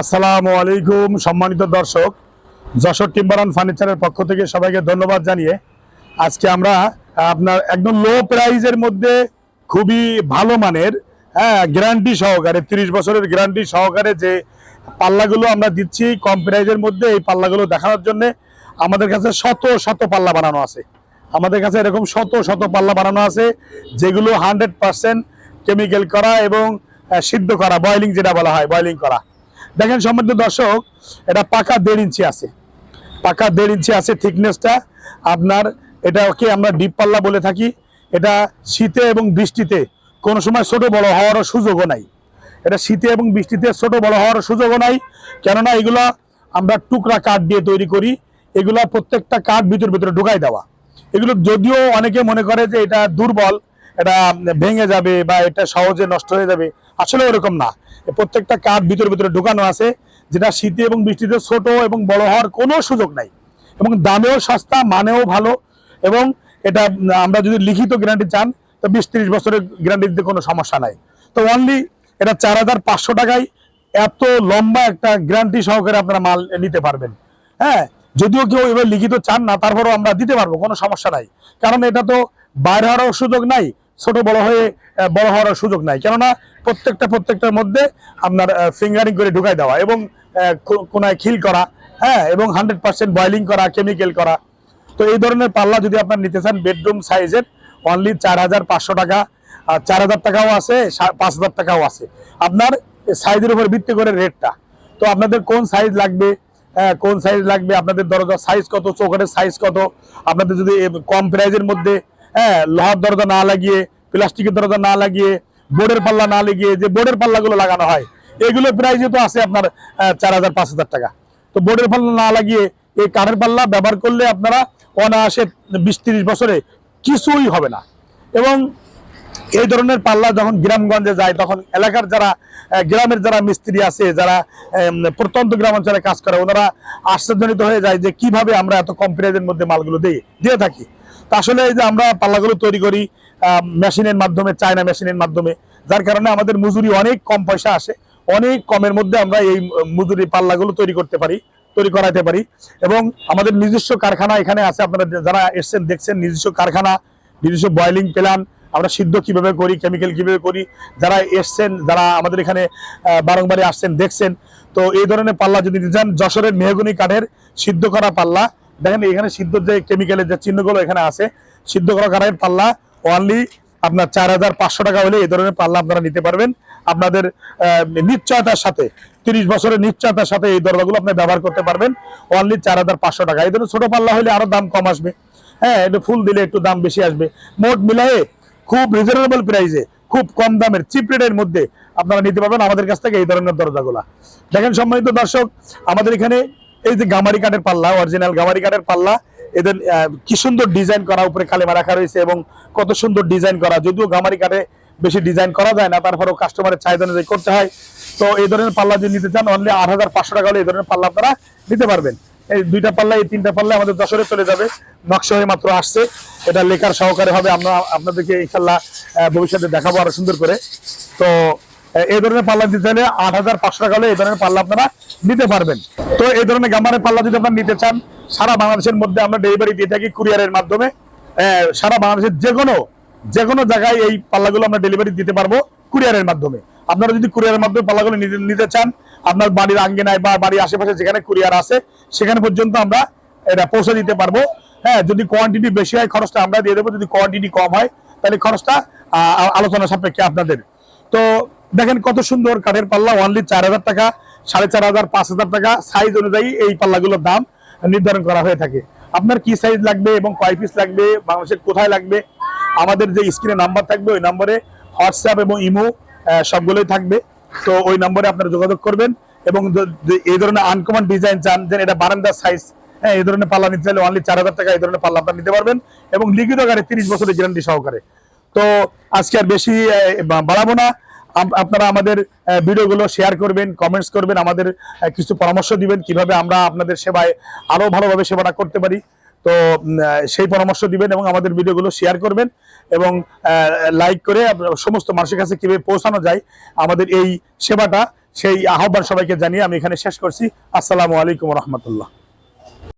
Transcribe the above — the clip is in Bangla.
আসসালামু আলাইকুম, সম্মানিত দর্শক। যশোর টিম্বারান ফার্নিচারের পক্ষ থেকে সবাইকে ধন্যবাদ জানিয়ে আজকে আমরা আপনার একদম লো প্রাইজের মধ্যে খুবই ভালো মানের হ্যাঁ গ্যারান্টি সহকারে, তিরিশ বছরের গ্যারান্টি সহকারে যে পাল্লাগুলো আমরা দিচ্ছি, কম প্রাইজের মধ্যে এই পাল্লাগুলো দেখানোর জন্য আমাদের কাছে শত শত পাল্লা বানানো আছে। আমাদের কাছে এরকম শত শত পাল্লা বানানো আছে, যেগুলো হান্ড্রেড পার্সেন্ট কেমিক্যাল করা এবং সিদ্ধ করা বয়লিং যেটা বলা হয় বয়লিং করা। দেখেন সম্মানিত দর্শক, এটা পাকা দেড় ইঞ্চি আছে। পাকা দেড় ইঞ্চি আছে থিকনেসটা। আপনার এটাকে আমরা ডিপ পাল্লা বলে থাকি। এটা শীতে এবং বৃষ্টিতে কোনো সময় ছোট বড় হওয়ারও সুযোগও নাই। এটা শীতে এবং বৃষ্টিতে ছোট বড় হওয়ার সুযোগও নাই। কেননা এগুলো আমরা টুকরা কাঠ দিয়ে তৈরি করি। এগুলো প্রত্যেকটা কাঠ ভিতর ভিতরে ঢুকাই দেওয়া। এগুলো যদিও অনেকে মনে করে যে এটা দুর্বল, এটা ভেঙে যাবে বা এটা সহজে নষ্ট হয়ে যাবে। আসলে ওরকম না। প্রত্যেকটা কাঠ ভিতরে ভিতরে ঢুকানো আছে, যেটা শীতে এবং বৃষ্টিতে ছোট এবং বড় হওয়ার কোনো সুযোগ নাই। এবং দামেও সস্তা, মানেও ভালো, এবং এটা আমরা যদি লিখিত গ্যারান্টি চান, তো বিশ ত্রিশ বছরের গ্যারান্টি দিতে কোনো সমস্যা নাই। তো অনলি এটা চার হাজার পাঁচশো টাকায় এত লম্বা একটা গ্যারান্টি সহকারে আপনারা মাল নিতে পারবেন। হ্যাঁ যদিও কেউ এবার লিখিত চান না, তারপরেও আমরা দিতে পারব, কোনো সমস্যা নাই। কারণ এটা তো বাইরে হওয়ারও সুযোগ নাই ছোট বড় হয়ে বড় হওয়ার সুযোগ নাই। কেননা প্রত্যেকটা প্রত্যেকটার মধ্যে আপনার ফিঙ্গারিং করে ঢুকাই দেওয়া এবং কোনায় খিল করা হ্যাঁ এবং হান্ড্রেড পার্সেন্ট বয়লিং করা কেমিক্যাল করা। তো এই ধরনের পাল্লা যদি আপনার নিতে চান বেডরুম সাইজের অনলি চার হাজার পাঁচশো টাকা। আর চার হাজার টাকাও আছে পাঁচ হাজার টাকাও আছে। আপনার সাইজের উপর ভিত্তি করে রেটটা। তো আপনাদের কোন সাইজ লাগবে? হ্যাঁ, কোন সাইজ লাগবে? আপনাদের দরজা সাইজ কত? চৌকাটের সাইজ কত? আপনাদের যদি কম প্রাইজের মধ্যে হ্যাঁ লোহার দরজা না লাগিয়ে প্লাস্টিকের দরজা না লাগিয়ে, বোর্ডের পাল্লা না লাগিয়ে যে বোর্ডের পাল্লাগুলো লাগানো হয়, এগুলো প্রাইজে তো আছে আপনার চার হাজার পাঁচ হাজার টাকা। তো বোর্ডের পাল্লা না লাগিয়ে এই কাঠের পাল্লা ব্যবহার করলে আপনারা অনায়াসে বিশ তিরিশ বছরে কিছুই হবে না। এবং এই ধরনের পাল্লা যখন গ্রামগঞ্জে যায়, তখন এলাকার যারা গ্রামের যারা মিস্ত্রি আছে, যারা প্রত্যন্ত গ্রাম অঞ্চলে কাজ করে, ওনারা আশ্চর্যজনিত হয়ে যায় যে কীভাবে আমরা এত কম প্রাইজের মধ্যে মালগুলো দিয়ে দিয়ে থাকি। তো আসলে এই যে আমরা পাল্লাগুলো তৈরি করি মেশিনের মাধ্যমে চায়না মেশিনের মাধ্যমে যার কারণে আমাদের মজুরি অনেক কম পয়সা আসে। অনেক কমের মধ্যে আমরা এই মজুরি পাল্লাগুলো তৈরি করতে পারি তৈরি করাইতে পারি। এবং আমাদের নিজস্ব কারখানা এখানে আছে আপনারা যারা এসছেন দেখছেন নিজস্ব কারখানা নিজস্ব বয়লিং প্ল্যান আমরা সিদ্ধ কীভাবে করি কেমিক্যাল কীভাবে করি যারা এসছেন যারা আমাদের এখানে আহ, বারংবারই আসছেন দেখছেন তো এই ধরনের পাল্লা যদি চান যশোরের মেহগুনি কাঠের সিদ্ধ করা পাল্লা। দেখেন এখানে সিদ্ধ যে কেমিক্যালের যে চিহ্নগুলো এখানে আছে সিদ্ধ করা কাঠের পাল্লা অনলি আপনার চার হাজার পাঁচশো টাকা হলে এই ধরনের পাল্লা আপনারা নিতে পারবেন। আপনাদের নিশ্চয়তার সাথে, তিরিশ বছরের নিশ্চয়তার সাথে এই দরজাগুলো আপনি ব্যবহার করতে পারবেন। অনলি চার হাজার পাঁচশো টাকা। এই ধরনের ছোট পাল্লা হলে আরও দাম কম আসবে। হ্যাঁ একটু ফুল দিলে একটু দাম বেশি আসবে। মোট মিলায়ে খুব রিজনেবল প্রাইসে খুব কম দামের চিপ রেটের মধ্যে আপনারা নিতে পারবেন আমাদের কাছ থেকে এই ধরনের দরজাগুলা। দেখেন সম্মানিত দর্শক, আমাদের এখানে এই যে গামারি কাঠের পাল্লা অরিজিনাল গামারি কাঠের পাল্লা এদের কি সুন্দর ডিজাইন করা, উপরে কালেমা রাখা রয়েছে এবং কত সুন্দর ডিজাইন করা। যদিও গামারি কাঠে বেশি ডিজাইন করা যায় না, তারপরেও কাস্টমারের চাহিদা অনুযায়ী করতে হয়। তো এই ধরনের পাল্লা যদি নিতে চান অনলি আট হাজার পাঁচশো টাকা হলে এই ধরনের পাল্লা আপনারা নিতে পারবেন। এই দুইটা পাল্লা, এই তিনটা পাল্লা আমাদের দশরে চলে যাবে। নকশা হয়ে মাত্র আসছে। এটা লেখার সহকারে হবে। আমরা আপনাদেরকে ইনশাল্লাহ ভবিষ্যতে দেখাবো আরও সুন্দর করে। তো এই ধরনের পাল্লা দিতে চাইলে আট হাজার পাঁচশো টাকা হলে এই ধরনের পাল্লা আপনারা নিতে পারবেন। তো এই ধরনের গামারের পাল্লা যদি আপনারা নিতে চান, সারা বাংলাদেশের মধ্যে আমরা ডেলিভারি দিয়ে থাকি কুরিয়ারের মাধ্যমে। সারা বাংলাদেশের যে কোনো যে কোনো জায়গায় এই পাল্লাগুলো আমরা ডেলিভারি দিতে পারব কুরিয়ারের মাধ্যমে। আপনারা যদি কুরিয়ারের মাধ্যমে পাল্লাগুলো নিতে নিতে চান, আপনার বাড়ির আঙ্গিনায় বা বাড়ির আশেপাশে যেখানে কুরিয়ার আছে, সেখানে পর্যন্ত আমরা এটা পৌঁছে দিতে পারব। হ্যাঁ যদি কোয়ান্টিটি বেশি হয়, খরচটা আমরা দিয়ে দেবো। যদি কোয়ান্টিটি কম হয়, তাহলে খরচটা আলোচনা সাপেক্ষে আপনাদের। তো দেখেন কত সুন্দর কাঠের পাল্লা অনলি চার হাজার টাকা, সাড়ে চার হাজার, পাঁচ হাজার টাকা সাইজ অনুযায়ী এই পাল্লাগুলোর দাম নির্ধারণ করা হয়ে থাকে। আপনার কি সাইজ লাগবে এবং কয় পিস লাগবে, বাংলাদেশের কোথায় লাগবে, আমাদের যে স্ক্রিনে নাম্বার থাকবে, ওই নম্বরে হোয়াটসঅ্যাপ এবং ইমো সবগুলোই থাকবে। তো ওই নম্বরে আপনারা যোগাযোগ করবেন এবং এই ধরনের আনকমন ডিজাইন চান যে এটা বারান্দার সাইজ হ্যাঁ এই ধরনের পাল্লা নিতে চাইলে অনলি চার হাজার টাকা এই ধরনের পাল্লা আপনারা নিতে পারবেন এবং লিখিত গাড়ি তিরিশ বছরের গ্যারান্টি সহকারে। তো আজকে আর বেশি বাড়াবো না। আপনারা আমাদের ভিডিওগুলো শেয়ার করবেন কমেন্টস করবেন, আমাদের কিছু পরামর্শ দিবেন, কীভাবে আমরা আপনাদের সেবায় আরও ভালোভাবে সেবাটা করতে পারি। তো সেই পরামর্শ দিবেন এবং আমাদের ভিডিওগুলো শেয়ার করবেন এবং লাইক করে সমস্ত মানুষের কাছে কীভাবে পৌঁছানো যায়, আমাদের এই সেবাটা, সেই আহ্বান সবাইকে জানিয়ে আমি এখানে শেষ করছি। আসসালামু আলাইকুম রহমতুল্লাহ।